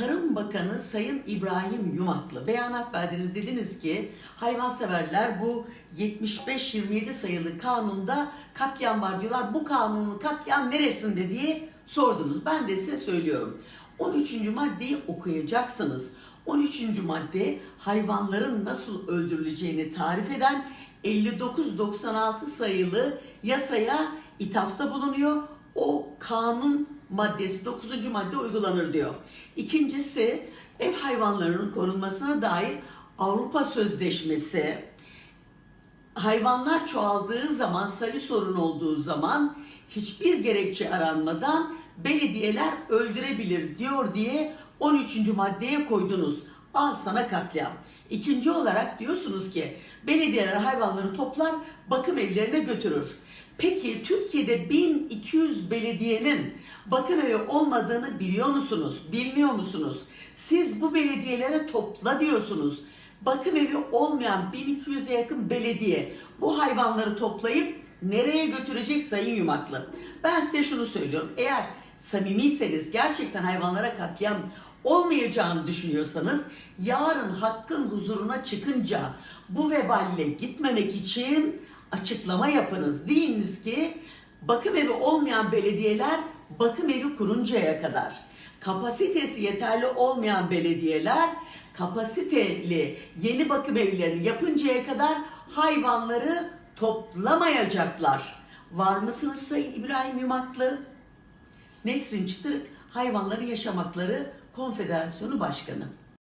Tarım Bakanı Sayın İbrahim Yumaklı beyanat verdiniz dediniz ki hayvanseverler bu 75-27 sayılı kanunda katliam var diyorlar. Bu kanunun katliam neresinde diye sordunuz. Ben de size söylüyorum. 13. maddeyi okuyacaksınız. 13. madde hayvanların nasıl öldürüleceğini tarif eden 59-96 sayılı yasaya ithafta bulunuyor. Kanun maddesi 9. madde uygulanır diyor. İkincisi ev hayvanlarının korunmasına dair Avrupa Sözleşmesi hayvanlar çoğaldığı zaman, sayı sorun olduğu zaman hiçbir gerekçe aranmadan belediyeler öldürebilir diyor diye 13. maddeye koydunuz. Al sana katliam. İkinci olarak diyorsunuz ki belediyeler hayvanları toplar bakım evlerine götürür. Peki Türkiye'de 1200 belediyenin bakım evi olmadığını biliyor musunuz? Bilmiyor musunuz? Siz bu belediyelere topla diyorsunuz. Bakım evi olmayan 1200'e yakın belediye bu hayvanları toplayıp nereye götürecek Sayın Yumaklı? Ben size şunu söylüyorum. Eğer samimiyseniz gerçekten hayvanlara katliam olmayacağını düşünüyorsanız yarın hakkın huzuruna çıkınca bu veballe gitmemek için açıklama yapınız. Deyiniz ki bakım evi olmayan belediyeler bakım evi kuruncaya kadar kapasitesi yeterli olmayan belediyeler kapasiteli yeni bakım evlerini yapıncaya kadar hayvanları toplamayacaklar. Var mısınız Sayın İbrahim Yumaklı? Nesrin Çıtırık Hayvanların Yaşamakları Konfederasyonu Başkanı.